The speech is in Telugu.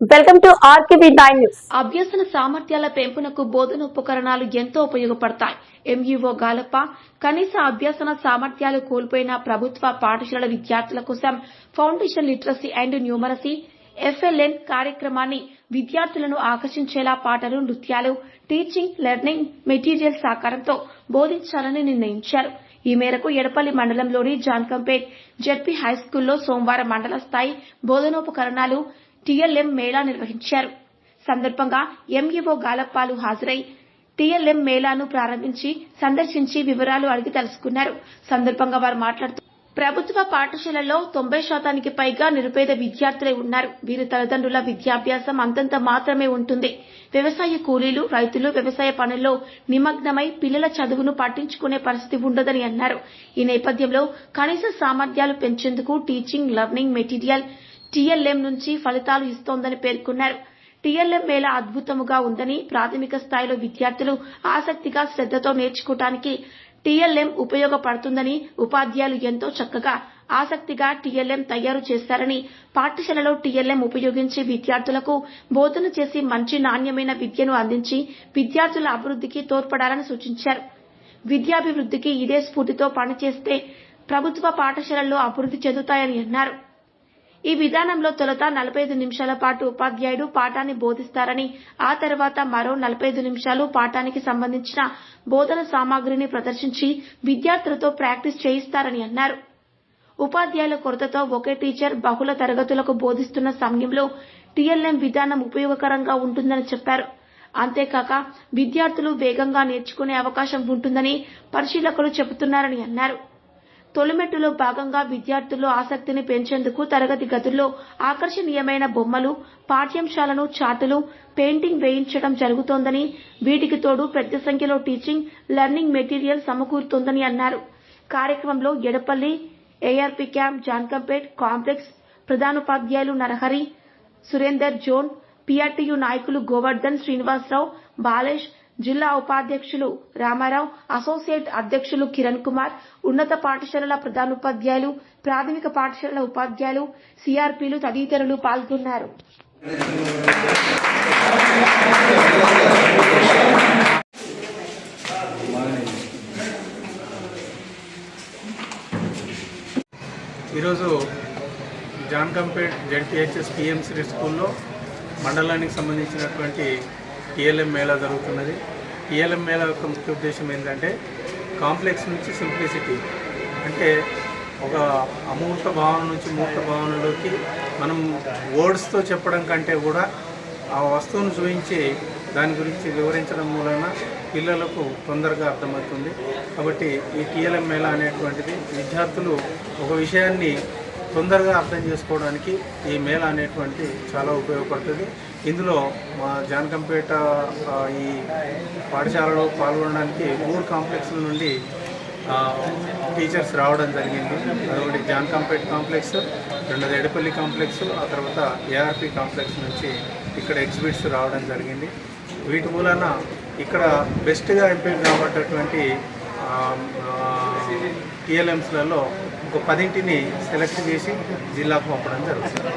Welcome to RKB nine news. అభ్యసన సామర్థ్యాల పెంపునకు బోధన ఉపకరణాలు ఎంతో ఉపయోగపడతాయి. ఎంఈఓ గాలప్ప కనీస అభ్యసన సామర్థ్యాలు కోల్పోయిన ప్రభుత్వ పాఠశాలల విద్యార్థుల కోసం foundation literacy and numeracy FLN కార్యక్రమాన్ని విద్యార్థులను ఆకర్షించేలా పాటలు నృత్యాలు టీచింగ్ లెర్నింగ్ మెటీరియల్ సహకారంతో బోధించాలని నిర్ణయించారు. ఈ మేరకు ఎడపల్లి మండలంలోని జాన్కంపేట్ జెడ్పీ హైస్కూల్లో సోమవారం మండల స్థాయి బోధనోపకరణాలు టీఎల్ఎం మేళా నిర్వహించారు. సందర్భంగా ఎంఈఓ గాలప్పాలు హాజరై టీఎల్ఎం మేళాను ప్రారంభించి సందర్శించి వివరాలు అడిగి తెలుసుకున్నారు. సందర్భంగా వారు మాట్లాడుతూ ప్రభుత్వ పాఠశాలల్లో తొంభై శాతానికి పైగా నిరుపేద విద్యార్థులే ఉన్నారు. వీరి తల్లిదండ్రుల విద్యాభ్యాసం అంతంత మాత్రమే ఉంటుంది. వ్యవసాయ కూలీలు రైతులు వ్యవసాయ పనుల్లో నిమగ్నమై పిల్లల చదువును పట్టించుకునే పరిస్థితి ఉండదని అన్నారు. ఈ నేపథ్యంలో కనీస సామర్థ్యాలు పెంచేందుకు టీచింగ్ లర్నింగ్ మెటీరియల్ టీఎల్ఎం నుంచి ఫలితాలు ఇస్తోందని పేర్కొన్నారు. టీఎల్ఎం మేళ అద్భుతముగా ఉందని ప్రాథమిక స్థాయిలో విద్యార్థులు ఆసక్తిగా శ్రద్ధతో నేర్చుకోవటానికి టీఎల్ఎం ఉపయోగపడుతుందని ఉపాధ్యాయులు ఎంతో చక్కగా ఆసక్తిగా టీఎల్ఎం తయారు చేశారని పాఠశాలలో టీఎల్ఎం ఉపయోగించి విద్యార్థులకు బోధన చేసి మంచి నాణ్యమైన విద్యను అందించి విద్యార్థుల అభివృద్ధికి తోడ్పడాలని సూచించారు. విద్యాభివృద్ధికి ఇదే స్ఫూర్తితో పనిచేస్తే ప్రభుత్వ పాఠశాలల్లో అభివృద్ధి చెందుతాయని అన్నారు. ఈ విధానంలో తొలుత నలభై ఐదు నిమిషాల పాటు ఉపాధ్యాయుడు పాఠాన్ని బోధిస్తారని ఆ తర్వాత మరో నలభై ఐదు నిమిషాలు పాఠానికి సంబంధించిన బోధన సామాగ్రిని ప్రదర్శించి విద్యార్థులతో ప్రాక్టీస్ చేయిస్తారని అన్నారు. ఉపాధ్యాయుల కొరతతో ఒకే టీచర్ బహుళ తరగతులకు బోధిస్తున్న సమయంలో టీఎల్ఎం విధానం ఉపయోగకరంగా ఉంటుందని చెప్పారు. అంతేకాక విద్యార్థులు వేగంగా నేర్చుకునే అవకాశం ఉంటుందని పరిశీలకులు చెబుతున్నారని అన్నారు. తొలిమెట్టులో భాగంగా విద్యార్థుల్లో ఆసక్తిని పెంచేందుకు తరగతి గదుల్లో ఆకర్షణీయమైన బొమ్మలు పాఠ్యాంశాలను చార్టులు పెయింటింగ్ వేయించడం జరుగుతోందని వీటికి తోడు పెద్ద సంఖ్యలో టీచింగ్ లెర్నింగ్ మెటీరియల్ సమకూరుతోందని అన్నారు. కార్యక్రమంలో Yedapalli ARP camp Jankampet complex ప్రధానోపాధ్యాయులు నరహరి సురేందర్ జోన్ పిఆర్టీయు నాయకులు గోవర్ధన్ శ్రీనివాసరావు బాలేష్ జిల్లా ఉపాధ్యక్షులు రామారావు అసోసియేట్ అధ్యక్షులు కిరణ్ కుమార్ ఉన్నత పాఠశాలల ప్రధానోపాధ్యాయులు ప్రాథమిక పాఠశాలల ఉపాధ్యాయులు సిఆర్పీలు తదితరులు పాల్గొన్నారు. ఈరోజు జాన్కంపేట్ జడ్పిహెచ్ఎస్ పిఎంసీ స్కూల్లో మండలానికి సంబంధించినటువంటి టీఎల్ఎం మేళా జరుగుతున్నది. టీఎల్ఎం మేళా యొక్క ముఖ్య ఉద్దేశం ఏంటంటే కాంప్లెక్స్ నుంచి సింప్లిసిటీ. అంటే ఒక అమూర్త భావన నుంచి మూర్త భావనలోకి మనం వర్డ్స్తో చెప్పడం కంటే కూడా ఆ వస్తువును చూపించి దాని గురించి వివరించడం మూలన పిల్లలకు తొందరగా అర్థమవుతుంది. కాబట్టి ఈ టీఎల్ఎం మేళా అనేటువంటిది విద్యార్థులు ఒక విషయాన్ని తొందరగా అర్థం చేసుకోవడానికి ఈ మేళ అనేటువంటి చాలా ఉపయోగపడుతుంది. ఇందులో మా జానకంపేట ఈ పాఠశాలలో పాల్గొనడానికి మూడు కాంప్లెక్స్ల నుండి టీచర్స్ రావడం జరిగింది. అదొకటి జాన్కంపేట్ కాంప్లెక్స్ రెండోది ఎడపల్లి కాంప్లెక్స్ ఆ తర్వాత ఏఆర్పి కాంప్లెక్స్ నుంచి ఇక్కడ ఎగ్జిబిట్స్ రావడం జరిగింది. వీటి మూలాన ఇక్కడ బెస్ట్గా ఎంపిక కాబట్టేటువంటి టీఎల్ఎంస్లలో ఒక పదింటిని సెలెక్ట్ చేసి జిల్లాకు పంపడం జరుగుతుంది.